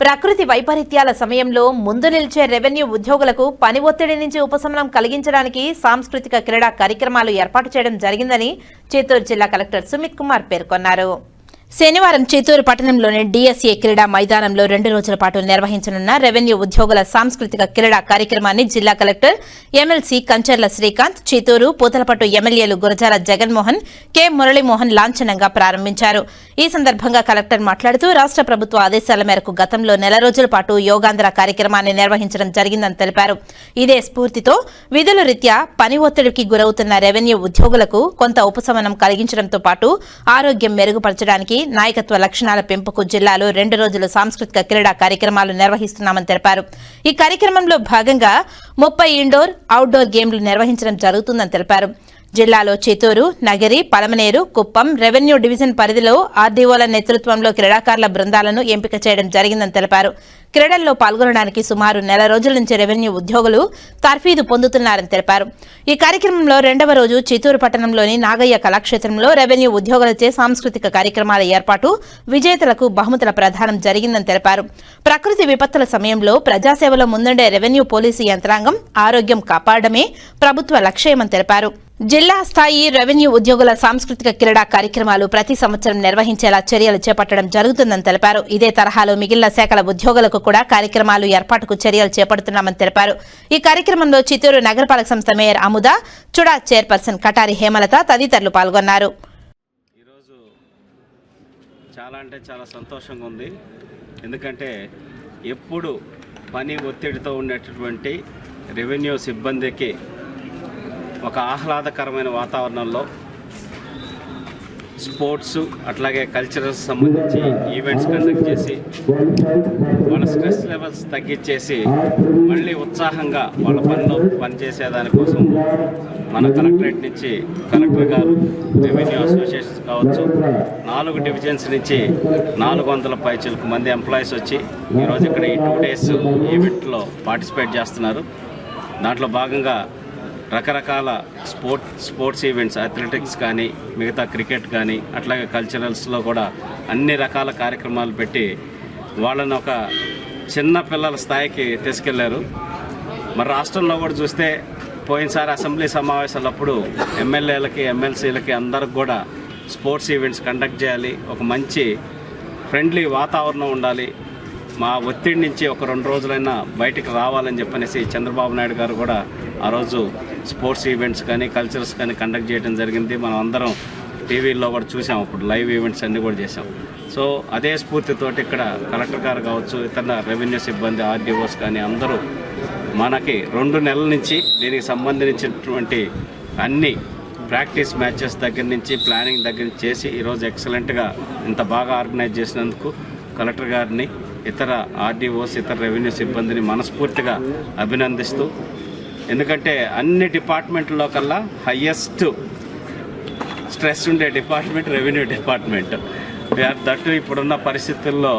ప్రకృతి వైపరీత్యాల సమయంలో ముందు నిలిచే రెవెన్యూ ఉద్యోగులకు పని ఒత్తిడి నుంచి ఉపశమనం కలిగించడానికి సాంస్కృతిక క్రీడా కార్యక్రమాలు ఏర్పాటు చేయడం జరిగిందని చిత్తూరు జిల్లా కలెక్టర్ సుమిత్ కుమార్ పేర్కొన్నారు. శనివారం చిత్తూరు పట్టణంలోని డిఎస్ఏ క్రీడా మైదానంలో రెండు రోజుల పాటు నిర్వహించనున్న రెవెన్యూ ఉద్యోగుల సాంస్కృతిక క్రీడా కార్యక్రమాన్ని జిల్లా కలెక్టర్ ఎమ్మెల్సీ కంచర్ల శ్రీకాంత్ చిత్తూరు పూతలపట్టు ఎమ్మెల్యేలు గురజాల జగన్మోహన్ కె మురళీమోహన్ లాంఛనంగా ప్రారంభించారు. ఈ సందర్భంగా కలెక్టర్ మాట్లాడుతూ రాష్ట్ర ప్రభుత్వ ఆదేశాల మేరకు గతంలో నెల రోజుల పాటు యోగాంధ్ర కార్యక్రమాన్ని నిర్వహించడం జరిగిందని తెలిపారు. ఇదే స్ఫూర్తితో విధుల రీత్యా పని ఒత్తిడికి గురవుతున్న రెవెన్యూ ఉద్యోగులకు కొంత ఉపశమనం కలిగించడంతో పాటు ఆరోగ్యం మెరుగుపరచడానికి నాయకత్వ లక్షణాల పెంపుకు జిల్లాలో రెండు రోజుల సాంస్కృతిక క్రీడా కార్యక్రమాలు నిర్వహిస్తున్నామని తెలిపారు. ఈ కార్యక్రమంలో భాగంగా ముప్పై ఇండోర్ అవుట్డోర్ గేమ్లు నిర్వహించడం జరుగుతుందని తెలిపారు. జిల్లాలో చిత్తూరు నగరి పలమనేరు కుప్పం రెవెన్యూ డివిజన్ పరిధిలో ఆర్డీఓల నేతృత్వంలో క్రీడాకారుల బృందాలను ఎంపిక చేయడం జరిగిందని తెలిపారు. క్రీడల్లో పాల్గొనడానికి సుమారు నెల రోజుల నుంచి రెవెన్యూ ఉద్యోగులు తర్ఫీదు పొందుతున్నారని తెలిపారు. ఈ కార్యక్రమంలో రెండవ రోజు చిత్తూరు పట్టణంలోని నాగయ్య కళాక్షేత్రంలో రెవెన్యూ ఉద్యోగులచే సాంస్కృతిక కార్యక్రమాల ఏర్పాటు విజేతలకు బహుమతుల ప్రదానం జరిగిందని తెలిపారు. ప్రకృతి విపత్తుల సమయంలో ప్రజాసేవలో ముందుండే రెవెన్యూ పోలీసు యంత్రాంగం ఆరోగ్యం కాపాడమే ప్రభుత్వ లక్ష్యమని తెలిపారు. జిల్లా స్థాయి రెవెన్యూ ఉద్యోగుల సాంస్కృతిక క్రీడా కార్యక్రమాలు ప్రతి సంవత్సరం నిర్వహించేలా చర్యలు చేపట్టడం జరుగుతుందని తెలిపారు. ఇదే తరహాలో మిగిలిన శాఖల ఉద్యోగులకు కూడా కార్యక్రమాలు ఏర్పాటుకు చర్యలు చేపడుతున్నామని తెలిపారు. ఈ కార్యక్రమంలో చిత్తూరు నగరపాలక సంస్థ మేయర్ అముద చుడా చైర్పర్సన్ కటారి హేమలత తదితరులు పాల్గొన్నారు. చాలా అంటే చాలా సంతోషంగా ఉంది. ఎందుకంటే ఎప్పుడు పని ఒత్తిడితో ఉన్నటువంటి రెవెన్యూ సిబ్బందికి ఒక ఆహ్లాదకరమైన వాతావరణంలో స్పోర్ట్స్ అట్లాగే కల్చరల్స్ సంబంధించి ఈవెంట్స్ కండక్ట్ చేసి వాళ్ళ స్ట్రెస్ లెవెల్స్ తగ్గించేసి మళ్ళీ ఉత్సాహంగా వాళ్ళ పనిలో పనిచేసే దానికోసం మన కలెక్టరేట్ నుంచి కలెక్టర్ గారు రెవెన్యూ అసోసియేషన్స్ కావచ్చు నాలుగు డివిజన్స్ నుంచి నాలుగు వందల పైచులకు మంది ఎంప్లాయీస్ వచ్చి ఈరోజు ఇక్కడ ఈ టూ డేస్ ఈవెంట్లో పార్టిసిపేట్ చేస్తున్నారు. దాంట్లో భాగంగా రకరకాల స్పోర్ట్ స్పోర్ట్స్ ఈవెంట్స్ అథ్లెటిక్స్ కానీ మిగతా క్రికెట్ కానీ అట్లాగే కల్చరల్స్లో కూడా అన్ని రకాల కార్యక్రమాలు పెట్టి వాళ్ళని ఒక చిన్న పిల్లల స్థాయికి తీసుకెళ్ళారు. మరి రాష్ట్రంలో కూడా చూస్తే పోయినసారి అసెంబ్లీ సమావేశాలప్పుడు ఎమ్మెల్యేలకి ఎమ్మెల్సీలకి అందరికి కూడా స్పోర్ట్స్ ఈవెంట్స్ కండక్ట్ చేయాలి. ఒక మంచి ఫ్రెండ్లీ వాతావరణం ఉండాలి. మా ఒత్తిడి నుంచి ఒక రెండు రోజులైనా బయటికి రావాలని చెప్పనేసి చంద్రబాబు నాయుడు గారు కూడా ఆ రోజు స్పోర్ట్స్ ఈవెంట్స్ కానీ కల్చర్స్ కానీ కండక్ట్ చేయడం జరిగింది. మనం అందరం టీవీల్లో కూడా చూసాం. ఇప్పుడు లైవ్ ఈవెంట్స్ అన్నీ కూడా చేసాం సో అదే స్ఫూర్తితోటి ఇక్కడ కలెక్టర్ గారు కావచ్చు ఇతర రెవెన్యూ సిబ్బంది ఆర్డీఓస్ కానీ అందరూ మనకి రెండు నెలల నుంచి దీనికి సంబంధించినటువంటి అన్ని ప్రాక్టీస్ మ్యాచెస్ దగ్గర నుంచి ప్లానింగ్ దగ్గర నుంచి చేసి ఈరోజు ఎక్సలెంట్గా ఇంత బాగా ఆర్గనైజ్ చేసినందుకు కలెక్టర్ గారిని ఇతర ఆర్డీఓస్ ఇతర రెవెన్యూ సిబ్బందిని మనస్ఫూర్తిగా అభినందిస్తూ ఎందుకంటే అన్ని డిపార్ట్మెంట్లో కల్లా హయ్యెస్ట్ స్ట్రెస్ ఉండే డిపార్ట్మెంట్ రెవెన్యూ డిపార్ట్మెంట్. దట్టు ఇప్పుడున్న పరిస్థితుల్లో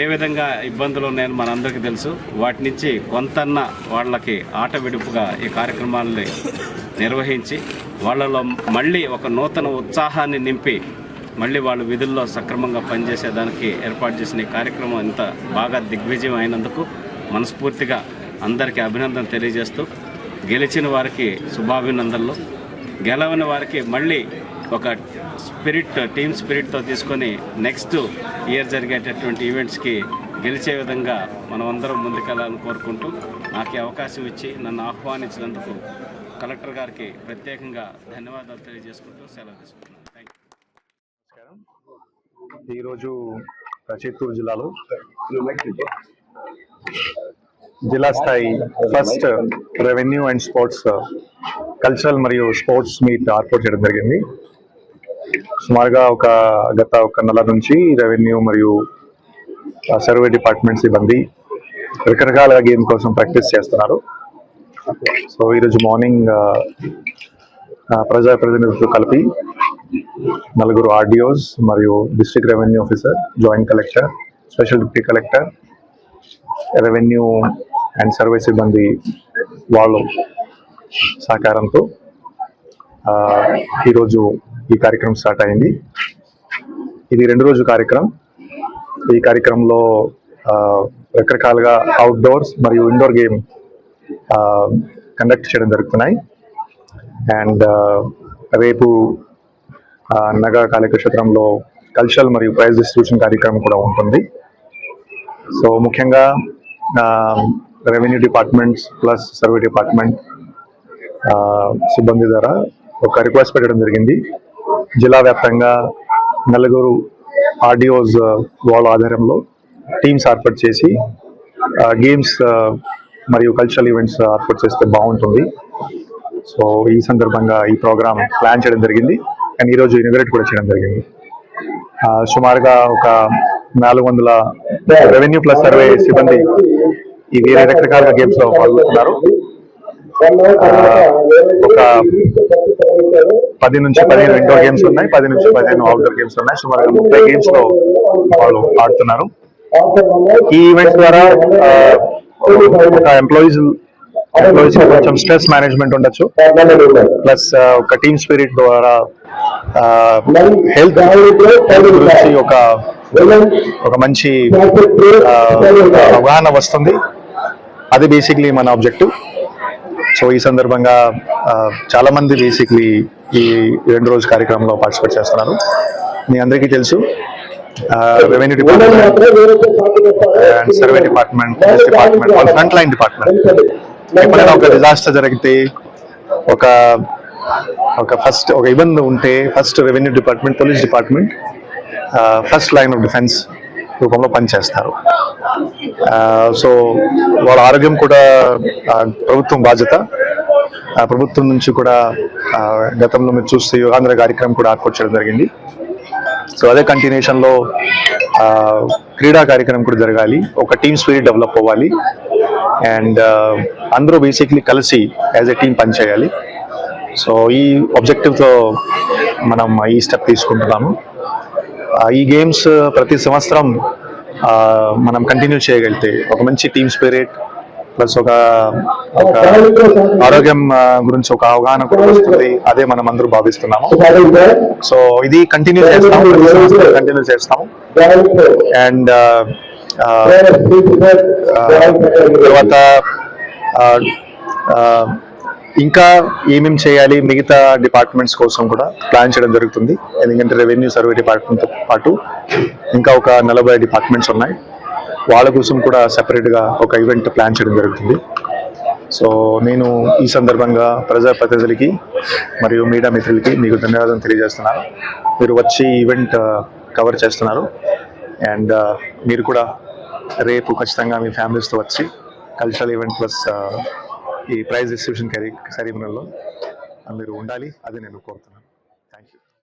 ఏ విధంగా ఇబ్బందులు ఉన్నాయని మనందరికీ తెలుసు. వాటి నుంచి కొంతన్న వాళ్ళకి ఆట విడుపుగా ఈ కార్యక్రమాలని నిర్వహించి వాళ్ళలో మళ్ళీ ఒక నూతన ఉత్సాహాన్ని నింపి మళ్ళీ వాళ్ళు విధుల్లో సక్రమంగా పనిచేసేదానికి ఏర్పాటు చేసిన ఈ కార్యక్రమం ఇంత బాగా దిగ్విజయం అయినందుకు మనస్ఫూర్తిగా అందరికీ అభినందన తెలియజేస్తూ గెలిచిన వారికి శుభాభినందనలు. గెలవని వారికి మళ్ళీ ఒక స్పిరిట్ టీమ్ స్పిరిట్తో తీసుకొని నెక్స్ట్ ఇయర్ జరిగేటటువంటి ఈవెంట్స్కి గెలిచే విధంగా మనం అందరం ముందుకెళ్ళాలని కోరుకుంటూ నాకు అవకాశం ఇచ్చి నన్ను ఆహ్వానించినందుకు కలెక్టర్ గారికి ప్రత్యేకంగా ధన్యవాదాలు తెలియజేసుకుంటూ సెలవు తీసుకుంటున్నాను. థ్యాంక్ యూ ఈరోజు చిత్తూరు జిల్లాలో జిల్లా స్థాయి first revenue and sports cultural మరియు స్పోర్ట్స్ మీట్ ఏర్పాటు చేయడం జరిగింది. సుమారుగా ఒక గత ఒక నెల నుంచి రెవెన్యూ మరియు సర్వే డిపార్ట్మెంట్ సిబ్బంది రకరకాల గేమ్ కోసం ప్రాక్టీస్ చేస్తున్నారు. సో ఈరోజు మార్నింగ్ ప్రజాప్రతినిధులతో కలిపి నలుగురు ఆర్డియోస్ మరియు district revenue officer joint collector special deputy collector revenue and survey సిబ్బంది వాళ్ళు సహకారంతో ఈరోజు ఈ కార్యక్రమం స్టార్ట్ అయింది. ఇది రెండు రోజు కార్యక్రమం. ఈ కార్యక్రమంలో రకరకాలుగా అవుట్డోర్స్ మరియు ఇండోర్ గేమ్ కండక్ట్ చేయడం జరుగుతున్నాయి. అండ్ రేపు నగర కాళికక్షేత్రంలో కల్చరల్ మరియు ప్రైజ్ డిస్ట్రిబ్యూషన్ కార్యక్రమం కూడా ఉంటుంది. సో ముఖ్యంగా revenue departments plus survey department సిబ్బంది ద్వారా ఒక రిక్వెస్ట్ పెట్టడం జరిగింది. జిల్లా వ్యాప్తంగా నలుగురు ఆర్డిఓస్ వాళ్ళ ఆధారంలో టీమ్స్ ఏర్పాటు చేసి గేమ్స్ మరియు కల్చరల్ ఈవెంట్స్ ఏర్పాటు చేస్తే బాగుంటుంది. సో ఈ సందర్భంగా ఈ ప్రోగ్రామ్ ప్లాన్ చేయడం జరిగింది. అండ్ ఈరోజు ఇనిగ్రేట్ కూడా చేయడం జరిగింది. సుమారుగా ఒక నాలుగు వందల రెవెన్యూ ప్లస్ సర్వే సిబ్బంది ఈ వేరే రకరకాల గేమ్స్లో పాల్గొంటున్నారు. ఒక పది నుంచి పదిహేను ఇండోర్ గేమ్స్ ఉన్నాయి పది నుంచి పదిహేను అవుట్డోర్ గేమ్స్ ఉన్నాయి. సుమారుగా ముప్పై గేమ్స్లో వాళ్ళు ఆడుతున్నారు. ఈ ఈవెంట్ ద్వారా ఒక ఎంప్లాయీస్ ఎంప్లాయీస్ కొంచెం స్ట్రెస్ మేనేజ్మెంట్ ఉండొచ్చు. ప్లస్ ఒక టీమ్ స్పిరిట్ ద్వారా హెల్త్ హెల్త్ గురించి ఒక ఒక మంచి అవగాహన వస్తుంది. అది బేసిక్లీ మన ఆబ్జెక్టివ్ సో ఈ సందర్భంగా చాలామంది బేసిక్లీ ఈ రెండు రోజు కార్యక్రమంలో పార్టిసిపేట్ చేస్తున్నారు. మీ అందరికీ తెలుసు revenue department and survey department police department వాళ్ళ ఫ్రంట్ లైన్ డిపార్ట్మెంట్ ఎప్పుడైనా ఒక డిజాస్టర్ జరిగితే ఒక ఒక ఫస్ట్ ఒక ఇబ్బంది ఉంటే first revenue department police department first line of defence రూపంలో పనిచేస్తారు. సో వాళ్ళ ఆరోగ్యం కూడా ప్రభుత్వం బాధ్యత. ఆ, ప్రభుత్వం నుంచి కూడా గతంలో మీరు చూస్తే యుగాంధ్ర కార్యక్రమం కూడా ఏర్పాటు చేయడం జరిగింది. సో అదే కంటిన్యూషన్లో క్రీడా కార్యక్రమం కూడా జరగాలి. ఒక టీమ్ స్పిరిట్ డెవలప్ అవ్వాలి. అండ్ అందరూ బేసిక్లీ కలిసి యాజ్ ఎ టీం పనిచేయాలి. సో ఈ ఆబ్జెక్టివ్తో మనం ఈ స్టెప్ తీసుకుంటున్నాము. ఈ గేమ్స్ ప్రతి సంవత్సరం మనం కంటిన్యూ చేయగలిగితే ఒక మంచి టీమ్ స్పిరిట్ ప్లస్ ఒక ఒక ఆరోగ్యం గురించి ఒక అవగాహన కూడా వస్తుంది. అదే మనం అందరూ భావిస్తున్నాము. సో ఇది కంటిన్యూ చేస్తాము. కంటిన్యూ చేస్తాము అండ్ తర్వాత ఇంకా ఏమేమి చేయాలి మిగతా డిపార్ట్మెంట్స్ కోసం కూడా ప్లాన్ చేయడం జరుగుతుంది. ఎందుకంటే రెవెన్యూ సర్వే డిపార్ట్మెంట్తో పాటు ఇంకా ఒక నలభై డిపార్ట్మెంట్స్ ఉన్నాయి. వాళ్ళ కోసం కూడా సెపరేట్గా ఒక ఈవెంట్ ప్లాన్ చేయడం జరుగుతుంది. సో నేను ఈ సందర్భంగా ప్రజాప్రతినిధులకి మరియు మీడియా మిత్రులకి మీకు ధన్యవాదాలు తెలియజేస్తున్నాను. మీరు వచ్చి ఈవెంట్ కవర్ uh, చేస్తున్నారు. అండ్ uh, మీరు కూడా రేపు ఖచ్చితంగా మీ ఫ్యామిలీస్తో వచ్చి కల్చరల్ ఈవెంట్ ప్లస్ ఈ ప్రైజ్ డిస్ట్రిబ్యూషన్ సెరీమనీలో మీరు ఉండాలి అది నేను కోరుతున్నాను.